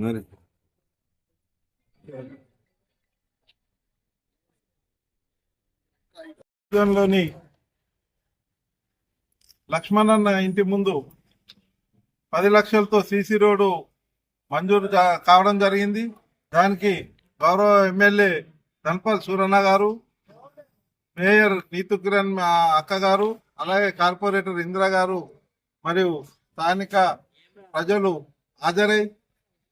మరి లోని లక్ష్మణన్న ఇంటి ముందు పది లక్షలతో సీసీ రోడ్డు మంజూరు కావడం జరిగింది. దానికి గౌరవ ఎమ్మెల్యే ధన్పాల్ సూరన్న గారు మేయర్ నీతు కిరణ్ మా అక్క గారు అలాగే కార్పొరేటర్ ఇందిరా గారు మరియు స్థానిక ప్రజలు హాజరై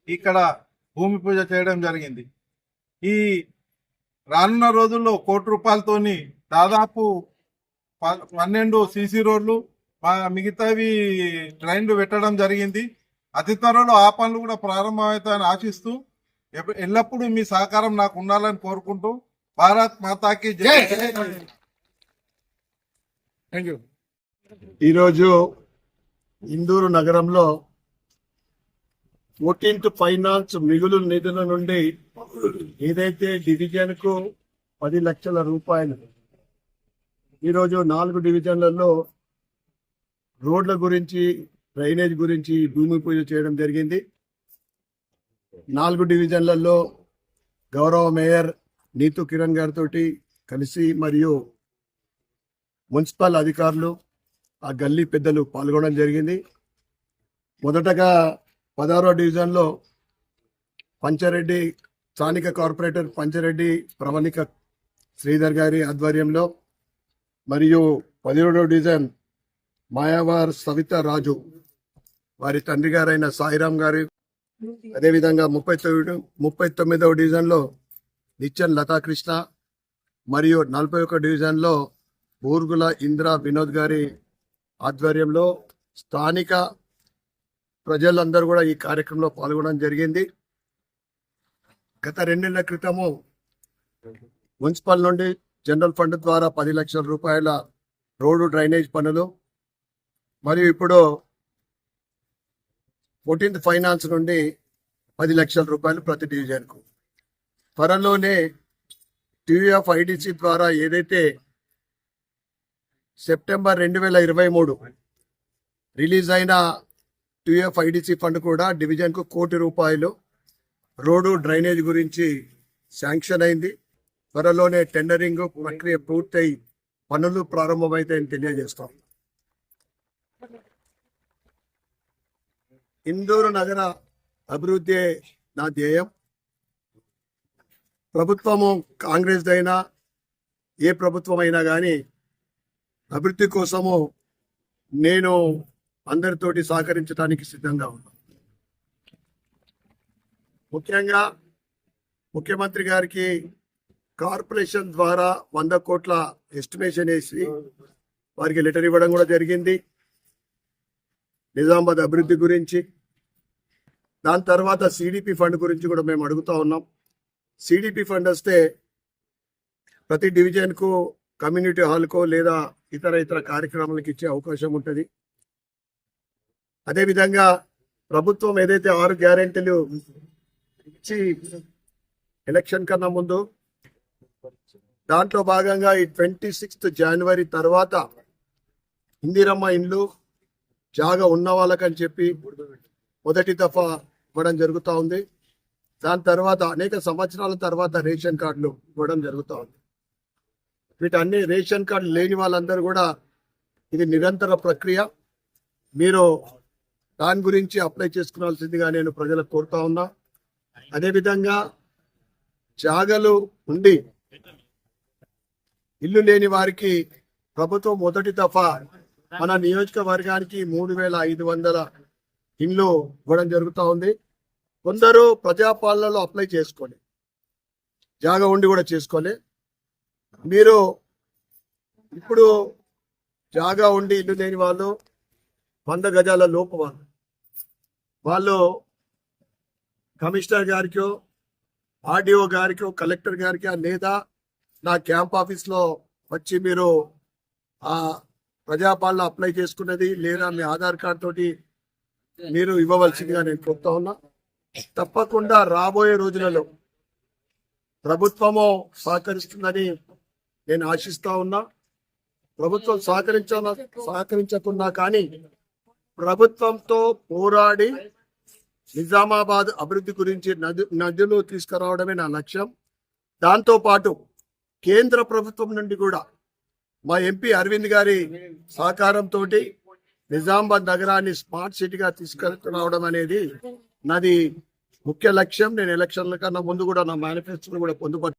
ఇక్కడ భూమి పూజ చేయడం జరిగింది. ఈ రానున్న రోజుల్లో కోటి రూపాయలతోని దాదాపు ప- పన్నెండు సీసీ రోడ్లు మిగతావి ట్రైన్లు పెట్టడం జరిగింది. అతి త్వరలో ఆ పనులు కూడా ప్రారంభమవుతాయని ఆశిస్తూ ఎల్లప్పుడూ మీ సహకారం నాకు ఉండాలని కోరుకుంటూ భారత్ మాతాకి జై. Thank you. ఈరోజు ఇందూరు నగరంలో ఫోర్టీన్త్ ఫైనాన్స్ మిగులు నిధుల నుండి ఏదైతే డివిజన్కు పది లక్షల రూపాయలు ఈరోజు నాలుగు డివిజన్లలో రోడ్ల గురించి డ్రైనేజ్ గురించి భూమి పూజ చేయడం జరిగింది. నాలుగు డివిజన్లలో గౌరవ మేయర్ నీతు కిరణ్ గారితో కలిసి మరియు మున్సిపల్ అధికారులు ఆ గల్లీ పెద్దలు పాల్గొనడం జరిగింది. మొదటగా పదహారో డివిజన్లో పంచారెడ్డి స్థానిక కార్పొరేటర్ పంచారెడ్డి ప్రవణిక శ్రీధర్ గారి ఆధ్వర్యంలో మరియు పదిహేడో డివిజన్ మాయావార్ సవిత రాజు వారి తండ్రి గారైన సాయిరాం గారి అదేవిధంగా ముప్పై తొమ్మిది ముప్పై తొమ్మిదవ డివిజన్లో నిత్యన్ లతాకృష్ణ మరియు నలభై ఒక డివిజన్లో బూర్గుల ఇంద్ర వినోద్ గారి ఆధ్వర్యంలో స్థానిక ప్రజలందరూ కూడా ఈ కార్యక్రమంలో పాల్గొనడం జరిగింది. గత రెండేళ్ళ క్రితము మున్సిపల్ నుండి జనరల్ ఫండ్ ద్వారా పది లక్షల రూపాయల రోడ్డు డ్రైనేజ్ పనులు మరియు ఇప్పుడు ఫోర్టీన్త్ ఫైనాన్స్ నుండి పది లక్షల రూపాయలు ప్రతి డివిజన్కు. త్వరలోనే టీవీఎఫ్ ఐడిసి ద్వారా ఏదైతే సెప్టెంబర్ రెండు వేల ఇరవై మూడు రిలీజ్ అయిన టీఎఫ్ ఐడిసి ఫండ్ కూడా డివిజన్కు కోటి రూపాయలు. రోడ్డు డ్రైనేజ్ గురించి శాంక్షన్ అయింది. త్వరలోనే టెండరింగ్ ప్రక్రియ పూర్తయి పనులు ప్రారంభమైతాయని తెలియజేస్తాం. ఇందూరు నగర అభివృద్ధి నా ధ్యేయం. ప్రభుత్వము కాంగ్రెస్ అయినా ఏ ప్రభుత్వం అయినా కానీ అభివృద్ధి కోసము నేను అందరితోటి సహకరించడానికి సిద్ధంగా ఉన్నాను ముఖ్యంగా ముఖ్యమంత్రి గారికి కార్పొరేషన్ ద్వారా వంద కోట్ల ఎస్టిమేషన్ వేసి వారికి లెటర్ ఇవ్వడం కూడా జరిగింది. నిజామాబాద్ అభివృద్ధి గురించి దాని తర్వాత సిడిపి ఫండ్ గురించి కూడా మేము అడుగుతా ఉన్నాం. సిడిపి ఫండ్ వస్తే ప్రతి డివిజన్కు కమ్యూనిటీ హాల్కో లేదా ఇతర ఇతర కార్యక్రమాలకు ఇచ్చే అవకాశం ఉంటుంది. అదేవిధంగా ప్రభుత్వం ఏదైతే ఆరు గ్యారెంటీలు ఇచ్చి ఎలక్షన్ కన్నా ముందు దాంట్లో భాగంగా ఈ ట్వంటీ సిక్స్త్ జనవరి తర్వాత ఇందిరమ్మ ఇండ్లు జాగా ఉన్న వాళ్ళకని చెప్పి మొదటి దఫా ఇవ్వడం జరుగుతూ ఉంది. దాని తర్వాత అనేక సంవత్సరాల తర్వాత రేషన్ కార్డులు ఇవ్వడం జరుగుతూ ఉంది. వీటన్ని రేషన్ కార్డు లేని వాళ్ళందరూ కూడా ఇది నిరంతర ప్రక్రియ. మీరు దాని గురించి అప్లై చేసుకోవాల్సిందిగా నేను ప్రజలకు కోరుతా ఉన్నా. అదేవిధంగా జాగలు ఉండి ఇల్లు లేని వారికి ప్రభుత్వం మొదటి దఫా మన నియోజకవర్గానికి మూడు వేల ఐదు వందల ఇండ్లు ఇవ్వడం జరుగుతూ ఉంది. కొందరు ప్రజాపాలనలో అప్లై చేసుకోండి. జాగా ఉండి కూడా చేసుకోలే మీరు ఇప్పుడు జాగా ఉండి ఇల్లు లేని వాళ్ళు వంద గజాల లోపు వాళ్ళు వాళ్ళు కమిషనర్ గారికో ఆర్డీఓ గారికో కలెక్టర్ గారికి లేదా నా క్యాంప్ ఆఫీస్లో వచ్చి మీరు ఆ ప్రజాపాలన అప్లై చేసుకున్నది లేదా మీ ఆధార్ కార్డ్ తోటి మీరు ఇవ్వవలసిందిగా నేను కోరుతా ఉన్నా. తప్పకుండా రాబోయే రోజులలో ప్రభుత్వము సహకరిస్తుందని నేను ఆశిస్తా ఉన్నా. ప్రభుత్వం సహకరించ సహకరించకున్నా కానీ ప్రభుత్వంతో పోరాడి నిజామాబాద్ అభివృద్ధి గురించి నది నదులు తీసుకురావడమే నా లక్ష్యం. దాంతో పాటు కేంద్ర ప్రభుత్వం నుండి కూడా మా ఎంపీ అరవింద్ గారి సహకారంతో నిజామాబాద్ నగరాన్ని స్మార్ట్ సిటీగా తీసుకురావడం అనేది నాది ముఖ్య లక్ష్యం నేను ఎలక్షన్ల కన్నా ముందు కూడా నా మేనిఫెస్టోని కూడా పొందుపరిచాను